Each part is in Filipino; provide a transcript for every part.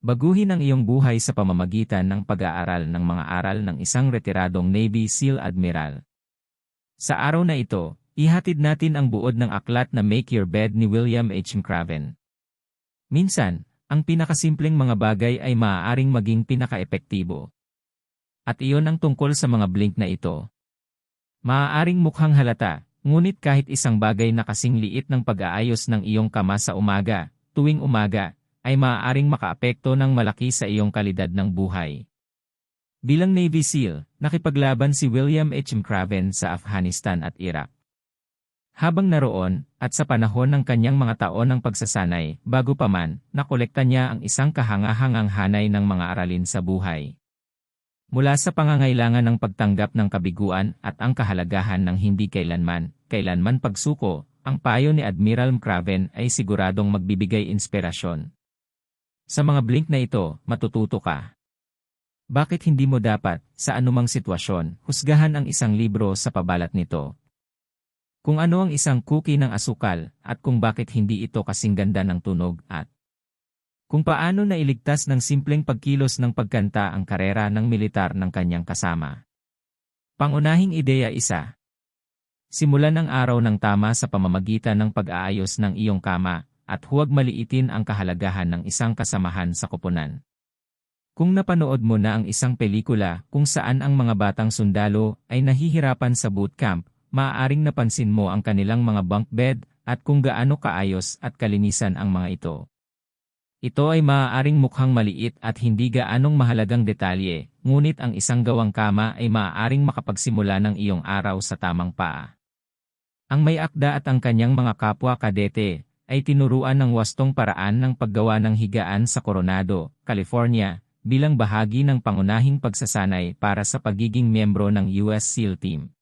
Baguhin ang iyong buhay sa pamamagitan ng pag-aaral ng mga aral ng isang retiradong Navy SEAL Admiral. Sa araw na ito, ihatid natin ang buod ng aklat na Make Your Bed ni William H. McRaven. Minsan, ang pinakasimpleng mga bagay ay maaaring maging pinakaepektibo. At iyon ang tungkol sa mga blink na ito. Maaaring mukhang halata, ngunit kahit isang bagay na kasing liit ng pag-aayos ng iyong kama sa umaga, tuwing umaga, ay maaaring makaapekto ng malaki sa iyong kalidad ng buhay. Bilang Navy SEAL, nakipaglaban si William H. McRaven sa Afghanistan at Iraq. Habang naroon, at sa panahon ng kanyang mga taon ng pagsasanay, bago pa man, nakolekta niya ang isang kahangahangang hanay ng mga aralin sa buhay. Mula sa pangangailangan ng pagtanggap ng kabiguan at ang kahalagahan ng hindi kailanman, kailanman pagsuko, ang payo ni Admiral McRaven ay siguradong magbibigay inspirasyon. Sa mga blink na ito, matututo ka. Bakit hindi mo dapat, sa anumang sitwasyon, husgahan ang isang libro sa pabalat nito? Kung ano ang isang cookie ng asukal, at kung bakit hindi ito kasing ganda ng tunog, at kung paano nailigtas ng simpleng pagkilos ng pagkanta ang karera ng militar ng kanyang kasama. Pangunahing ideya isa. Simulan ang araw ng tama sa pamamagitan ng pag-aayos ng iyong kama, at huwag maliitin ang kahalagahan ng isang kasamahan sa koponan. Kung napanood mo na ang isang pelikula kung saan ang mga batang sundalo ay nahihirapan sa bootcamp, maaaring napansin mo ang kanilang mga bunk bed at kung gaano kaayos at kalinisan ang mga ito. Ito ay maaaring mukhang maliit at hindi gaanong mahalagang detalye, ngunit ang isang gawang kama ay maaaring makapagsimula ng iyong araw sa tamang paa. Ang may akda at ang kanyang mga kapwa kadete ay tinuruan ng wastong paraan ng paggawa ng higaan sa Coronado, California, bilang bahagi ng pangunahing pagsasanay para sa pagiging miyembro ng US SEAL Team.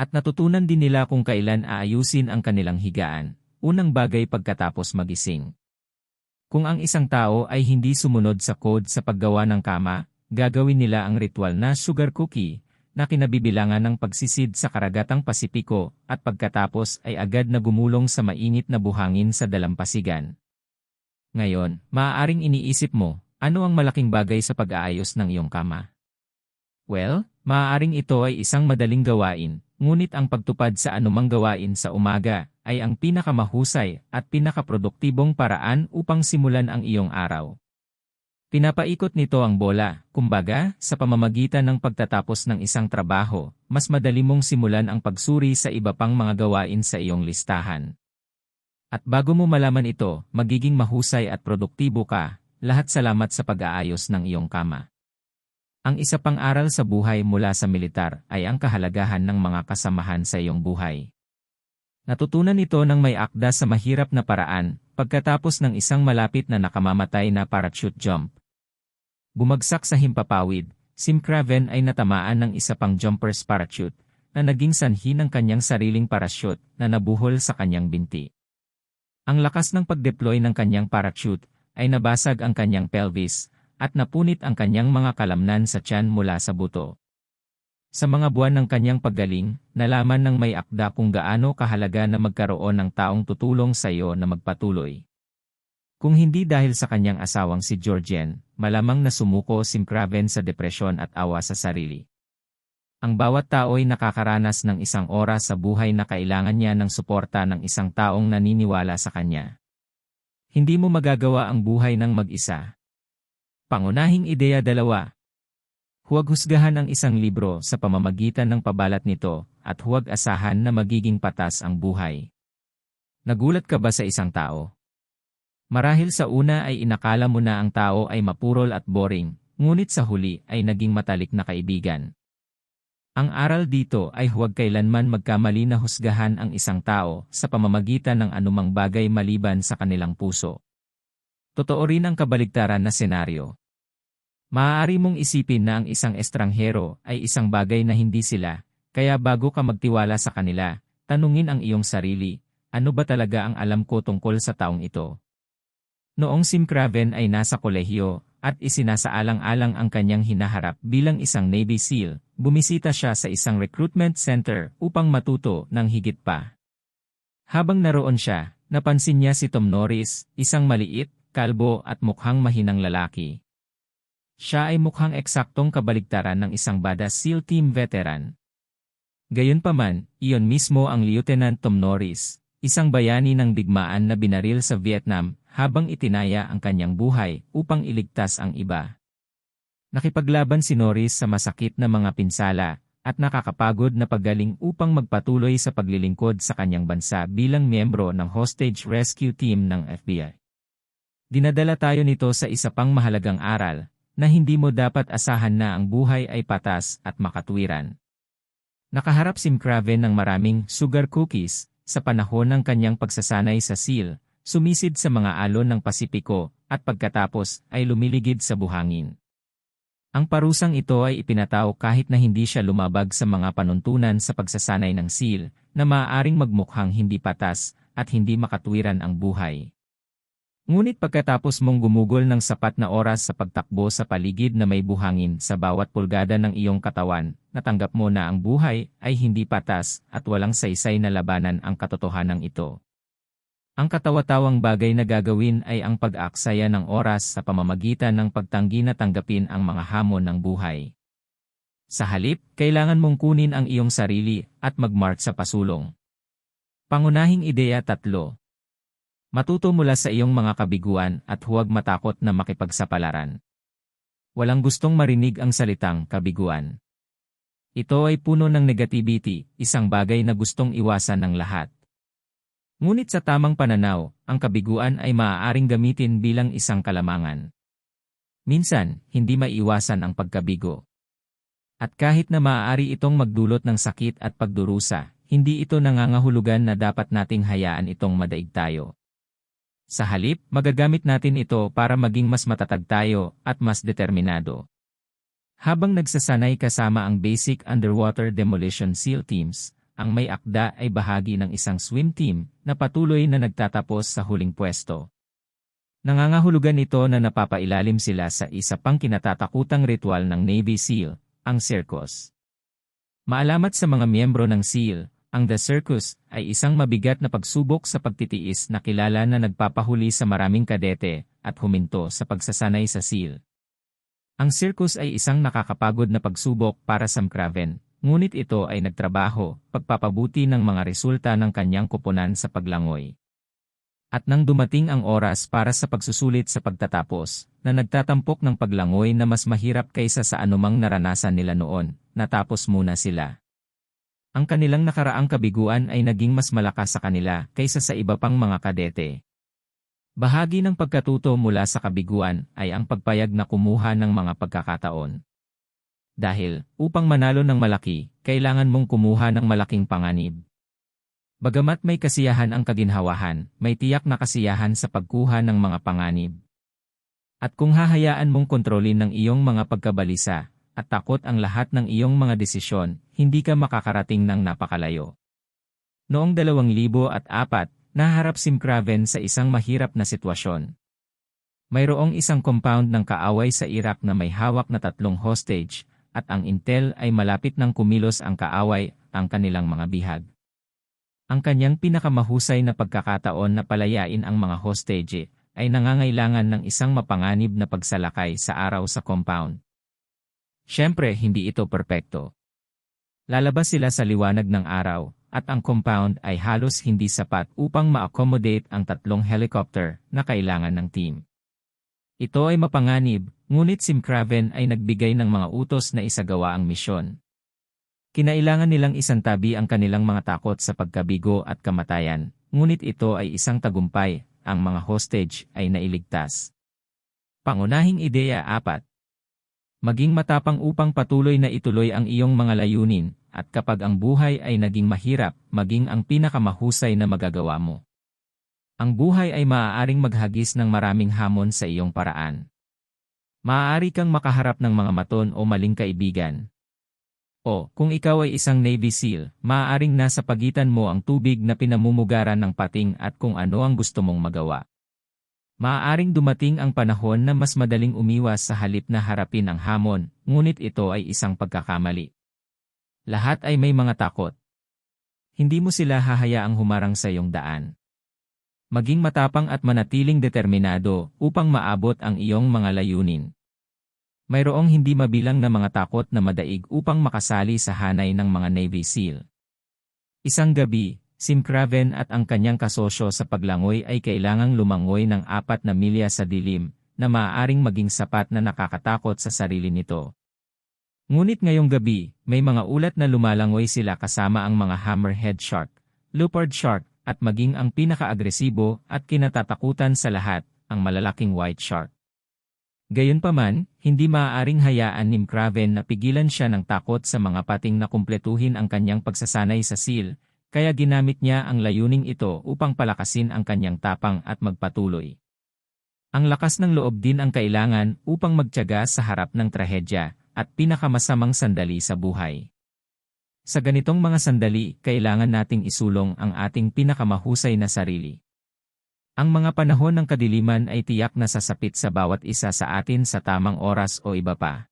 At natutunan din nila kung kailan aayusin ang kanilang higaan, unang bagay pagkatapos magising. Kung ang isang tao ay hindi sumunod sa code sa paggawa ng kama, gagawin nila ang ritual na sugar cookie, na kinabibilangan ng pagsisid sa karagatang Pasipiko at pagkatapos ay agad na gumulong sa mainit na buhangin sa dalampasigan. Ngayon, maaaring iniisip mo, ano ang malaking bagay sa pag-aayos ng iyong kama? Well, maaaring ito ay isang madaling gawain, ngunit ang pagtupad sa anumang gawain sa umaga ay ang pinakamahusay at pinakaproduktibong paraan upang simulan ang iyong araw. Pinapaikot nito ang bola, kumbaga, sa pamamagitan ng pagtatapos ng isang trabaho, mas madali mong simulan ang pagsuri sa iba pang mga gawain sa iyong listahan. At bago mo malaman ito, magiging mahusay at produktibo ka, lahat salamat sa pag-aayos ng iyong kama. Ang isa pang aral sa buhay mula sa militar ay ang kahalagahan ng mga kasamahan sa iyong buhay. Natutunan ito ng may akda sa mahirap na paraan, pagkatapos ng isang malapit na nakamamatay na parachute jump. Bumagsak sa himpapawid, Sim Craven ay natamaan ng isa pang jumper's parachute, na naging sanhi ng kanyang sariling parachute na nabuhol sa kanyang binti. Ang lakas ng pag-deploy ng kanyang parachute ay nabasag ang kanyang pelvis at napunit ang kanyang mga kalamnan sa tiyan mula sa buto. Sa mga buwan ng kanyang paggaling, nalaman ng may akda kung gaano kahalaga na magkaroon ng taong tutulong sa iyo na magpatuloy. Kung hindi dahil sa kanyang asawang si Georgian, malamang na sumuko si Craven sa depresyon at awa sa sarili. Ang bawat tao ay nakakaranas ng isang oras sa buhay na kailangan niya ng suporta ng isang taong naniniwala sa kanya. Hindi mo magagawa ang buhay ng mag-isa. Pangunahing ideya dalawa. Huwag husgahan ang isang libro sa pamamagitan ng pabalat nito, at huwag asahan na magiging patas ang buhay. Nagulat ka ba sa isang tao? Marahil sa una ay inakala mo na ang tao ay mapurol at boring, ngunit sa huli ay naging matalik na kaibigan. Ang aral dito ay huwag kailanman magkamali na husgahan ang isang tao sa pamamagitan ng anumang bagay maliban sa kanilang puso. Totoo rin ang kabaligtaran na senaryo. Maaari mong isipin na ang isang estranghero ay isang bagay na hindi sila, kaya bago ka magtiwala sa kanila, tanungin ang iyong sarili, ano ba talaga ang alam ko tungkol sa taong ito? Noong Sim Craven ay nasa kolehiyo, at isinasaalang-alang ang kanyang hinaharap bilang isang Navy SEAL, bumisita siya sa isang recruitment center upang matuto ng higit pa. Habang naroon siya, napansin niya si Tom Norris, isang maliit, kalbo at mukhang mahinang lalaki. Siya ay mukhang eksaktong kabaligtaran ng isang badass SEAL Team veteran. Gayunpaman, iyon mismo ang Lieutenant Tom Norris, isang bayani ng digmaan na binaril sa Vietnam habang itinaya ang kanyang buhay upang iligtas ang iba. Nakipaglaban si Norris sa masakit na mga pinsala at nakakapagod na paggaling upang magpatuloy sa paglilingkod sa kanyang bansa bilang miyembro ng hostage rescue team ng FBI. Dinadala tayo nito sa isa pang mahalagang aral, na hindi mo dapat asahan na ang buhay ay patas at makatwiran. Nakaharap si Mcraven ng maraming sugar cookies sa panahon ng kanyang pagsasanay sa SEAL, sumisid sa mga alon ng Pasipiko, at pagkatapos ay lumiligid sa buhangin. Ang parusang ito ay ipinataw kahit na hindi siya lumabag sa mga panuntunan sa pagsasanay ng SEAL na maaaring magmukhang hindi patas at hindi makatwiran ang buhay. Ngunit pagkatapos mong gumugol ng sapat na oras sa pagtakbo sa paligid na may buhangin sa bawat pulgada ng iyong katawan, natanggap mo na ang buhay ay hindi patas at walang saysay na labanan ang katotohanan ito. Ang katawatawang bagay na gagawin ay ang pag-aaksaya ng oras sa pamamagitan ng pagtanggi na tanggapin ang mga hamon ng buhay. Sa halip, kailangan mong kunin ang iyong sarili at magmark sa pasulong. Pangunahing ideya tatlo, Matuto mula sa iyong mga kabiguan at huwag matakot na makipagsapalaran. Walang gustong marinig ang salitang kabiguan. Ito ay puno ng negativity, isang bagay na gustong iwasan ng lahat. Ngunit sa tamang pananaw, ang kabiguan ay maaaring gamitin bilang isang kalamangan. Minsan, hindi maiwasan ang pagkabigo. At kahit na maaari itong magdulot ng sakit at pagdurusa, hindi ito nangangahulugan na dapat nating hayaan itong madaig tayo. Sa halip, magagamit natin ito para maging mas matatag tayo at mas determinado. Habang nagsasanay kasama ang Basic Underwater Demolition SEAL Teams, ang may akda ay bahagi ng isang swim team na patuloy na nagtatapos sa huling pwesto. Nangangahulugan ito na napapailalim sila sa isa pang kinatatakutang ritual ng Navy SEAL, ang circus. Maalamat sa mga miyembro ng SEAL, ang The Circus ay isang mabigat na pagsubok sa pagtitiis na kilala na nagpapahuli sa maraming kadete at huminto sa pagsasanay sa SEAL. Ang circus ay isang nakakapagod na pagsubok para sa Mcraven, ngunit ito ay nagtrabaho, pagpapabuti ng mga resulta ng kanyang kuponan sa paglangoy. At nang dumating ang oras para sa pagsusulit sa pagtatapos, na nagtatampok ng paglangoy na mas mahirap kaysa sa anumang naranasan nila noon, natapos muna sila. Ang kanilang nakaraang kabiguan ay naging mas malakas sa kanila kaysa sa iba pang mga kadete. Bahagi ng pagkatuto mula sa kabiguan ay ang pagpayag na kumuha ng mga pagkakataon. Dahil, upang manalo ng malaki, kailangan mong kumuha ng malaking panganib. Bagamat may kasiyahan ang kaginhawahan, may tiyak na kasiyahan sa pagkuha ng mga panganib. At kung hahayaan mong kontrolin ng iyong mga pagkabalisa, at takot ang lahat ng iyong mga desisyon, hindi ka makakarating ng napakalayo. Noong 2004, naharap si Mcraven sa isang mahirap na sitwasyon. Mayroong isang compound ng kaaway sa Iraq na may hawak na tatlong hostage, at ang intel ay malapit ng kumilos ang kaaway, ang kanilang mga bihag. Ang kanyang pinakamahusay na pagkakataon na palayain ang mga hostage ay nangangailangan ng isang mapanganib na pagsalakay sa araw sa compound. Siyempre, hindi ito perpekto. Lalabas sila sa liwanag ng araw, at ang compound ay halos hindi sapat upang ma-accommodate ang tatlong helicopter na kailangan ng team. Ito ay mapanganib, ngunit si Mcraven ay nagbigay ng mga utos na isagawa ang misyon. Kinailangan nilang isantabi ang kanilang mga takot sa pagkabigo at kamatayan, ngunit ito ay isang tagumpay, ang mga hostage ay nailigtas. Pangunahing ideya apat, Maging matapang upang patuloy na ituloy ang iyong mga layunin, at kapag ang buhay ay naging mahirap, maging ang pinakamahusay na magagawa mo. Ang buhay ay maaaring maghagis ng maraming hamon sa iyong paraan. Maaari kang makaharap ng mga maton o maling kaibigan. O, kung ikaw ay isang Navy SEAL, maaaring nasa pagitan mo ang tubig na pinamumugaran ng pating at kung ano ang gusto mong magawa. Maaaring dumating ang panahon na mas madaling umiwas sa halip na harapin ang hamon, ngunit ito ay isang pagkakamali. Lahat ay may mga takot. Hindi mo sila hahayaang humarang sa iyong daan. Maging matapang at manatiling determinado upang maabot ang iyong mga layunin. Mayroong hindi mabilang na mga takot na madaig upang makasali sa hanay ng mga Navy SEAL. Isang gabi, Sim Craven at ang kanyang kasosyo sa paglangoy ay kailangang lumangoy ng apat na milya sa dilim na maaaring maging sapat na nakakatakot sa sarili nito. Ngunit ngayong gabi, may mga ulat na lumalangoy sila kasama ang mga hammerhead shark, leopard shark, at maging ang pinakaagresibo at kinatatakutan sa lahat, ang malalaking white shark. Gayunpaman, hindi maaaring hayaan ni Craven na pigilan siya ng takot sa mga pating na kumpletuhin ang kanyang pagsasanay sa SEAL, kaya ginamit niya ang layuning ito upang palakasin ang kanyang tapang at magpatuloy. Ang lakas ng loob din ang kailangan upang magtiyaga sa harap ng trahedya at pinakamasamang sandali sa buhay. Sa ganitong mga sandali, kailangan nating isulong ang ating pinakamahusay na sarili. Ang mga panahon ng kadiliman ay tiyak na sasapit sa bawat isa sa atin sa tamang oras o iba pa.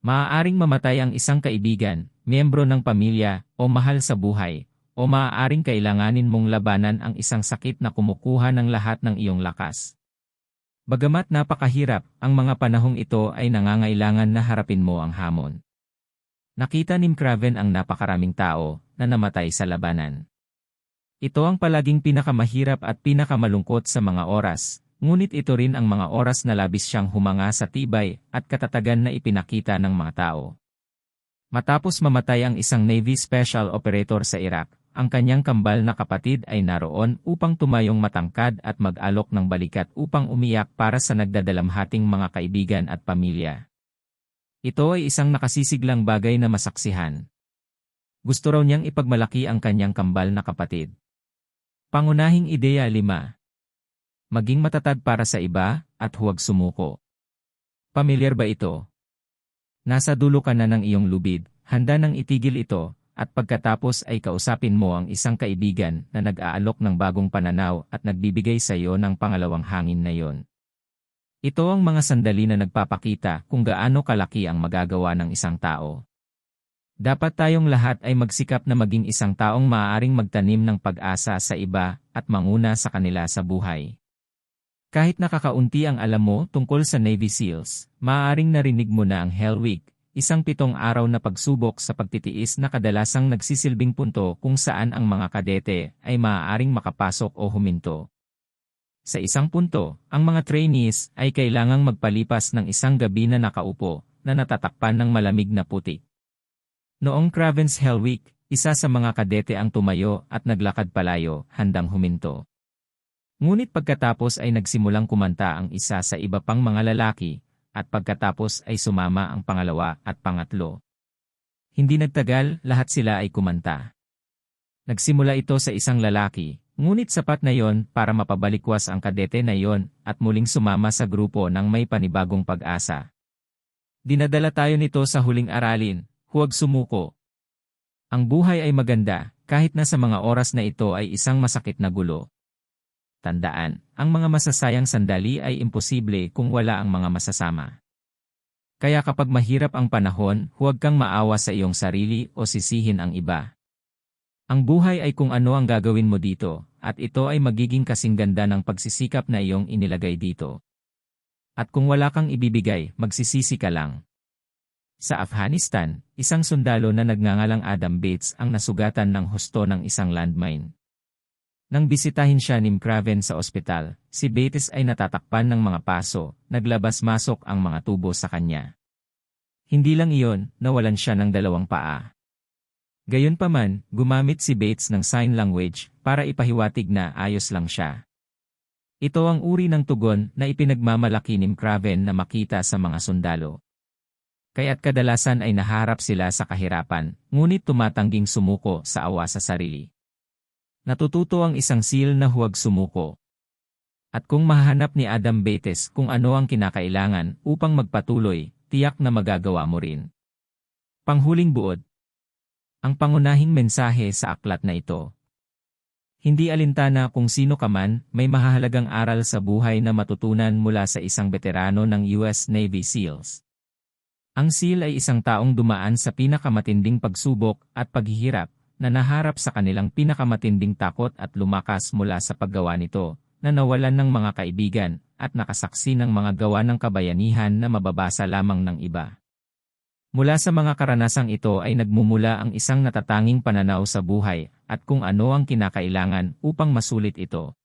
Maaaring mamatay ang isang kaibigan, miyembro ng pamilya, o mahal sa buhay, o maaaring kailanganin mong labanan ang isang sakit na kumukuha ng lahat ng iyong lakas. Bagamat napakahirap, ang mga panahong ito ay nangangailangan na harapin mo ang hamon. Nakita ni Craven ang napakaraming tao na namatay sa labanan. Ito ang palaging pinakamahirap at pinakamalungkot sa mga oras, ngunit ito rin ang mga oras na labis siyang humanga sa tibay at katatagan na ipinakita ng mga tao. Matapos mamatay ang isang Navy Special Operator sa Iraq, ang kanyang kambal na kapatid ay naroon upang tumayong matangkad at mag-alok ng balikat upang umiyak para sa nagdadalamhating mga kaibigan at pamilya. Ito ay isang nakasisiglang bagay na masaksihan. Gusto raw niyang ipagmalaki ang kanyang kambal na kapatid. Pangunahing ideya 5. Maging matatag para sa iba, at huwag sumuko. Pamilyar ba ito? Nasa dulo ka na ng iyong lubid, handa nang itigil ito, at pagkatapos ay kausapin mo ang isang kaibigan na nag-aalok ng bagong pananaw at nagbibigay sa iyo ng pangalawang hangin na iyon. Ito ang mga sandali na nagpapakita kung gaano kalaki ang magagawa ng isang tao. Dapat tayong lahat ay magsikap na maging isang taong maaaring magtanim ng pag-asa sa iba at manguna sa kanila sa buhay. Kahit nakakaunti ang alam mo tungkol sa Navy SEALs, maaaring narinig mo na ang Hell Week, isang pitong araw na pagsubok sa pagtitiis na kadalasang nagsisilbing punto kung saan ang mga kadete ay maaaring makapasok o huminto. Sa isang punto, ang mga trainees ay kailangang magpalipas ng isang gabi na nakaupo na natatakpan ng malamig na putik. Noong Craven's Hell Week, isa sa mga kadete ang tumayo at naglakad palayo, handang huminto. Ngunit pagkatapos ay nagsimulang kumanta ang isa sa iba pang mga lalaki, at pagkatapos ay sumama ang pangalawa at pangatlo. Hindi nagtagal, lahat sila ay kumanta. Nagsimula ito sa isang lalaki, ngunit sapat na yon para mapabalikwas ang kadete na yon at muling sumama sa grupo ng may panibagong pag-asa. Dinadala tayo nito sa huling aralin, Huwag sumuko. Ang buhay ay maganda, kahit na sa mga oras na ito ay isang masakit na gulo. Tandaan, ang mga masasayang sandali ay imposible kung wala ang mga masasama. Kaya kapag mahirap ang panahon, huwag kang maawa sa iyong sarili o sisihin ang iba. Ang buhay ay kung ano ang gagawin mo dito, at ito ay magiging kasing ganda ng pagsisikap na iyong inilagay dito. At kung wala kang ibibigay, magsisisi ka lang. Sa Afghanistan, isang sundalo na nagngangalang Adam Bates ang nasugatan ng husto ng isang landmine. Nang bisitahin siya ni Craven sa ospital, si Bates ay natatakpan ng mga paso, naglabas-masok ang mga tubo sa kanya. Hindi lang iyon, nawalan siya ng dalawang paa. Gayunpaman, gumamit si Bates ng sign language para ipahiwatig na ayos lang siya. Ito ang uri ng tugon na ipinagmamalaki ni Craven na makita sa mga sundalo kaya't kadalasan ay naharap sila sa kahirapan, ngunit tumatangging sumuko sa awa sa sarili. Natututo ang isang seal na huwag sumuko. At kung mahanap ni Adam Bates kung ano ang kinakailangan upang magpatuloy, tiyak na magagawa mo rin. Panghuling buod. Ang pangunahing mensahe sa aklat na ito. Hindi alintana kung sino ka man, may mahahalagang aral sa buhay na matutunan mula sa isang veterano ng US Navy SEALs. Ang SEAL ay isang taong dumaan sa pinakamatinding pagsubok at paghihirap na naharap sa kanilang pinakamatinding takot at lumakas mula sa paggawa nito, na nawalan ng mga kaibigan, at nakasaksi ng mga gawa ng kabayanihan na mababasa lamang ng iba. Mula sa mga karanasang ito ay nagmumula ang isang natatanging pananaw sa buhay, at kung ano ang kinakailangan upang masulit ito.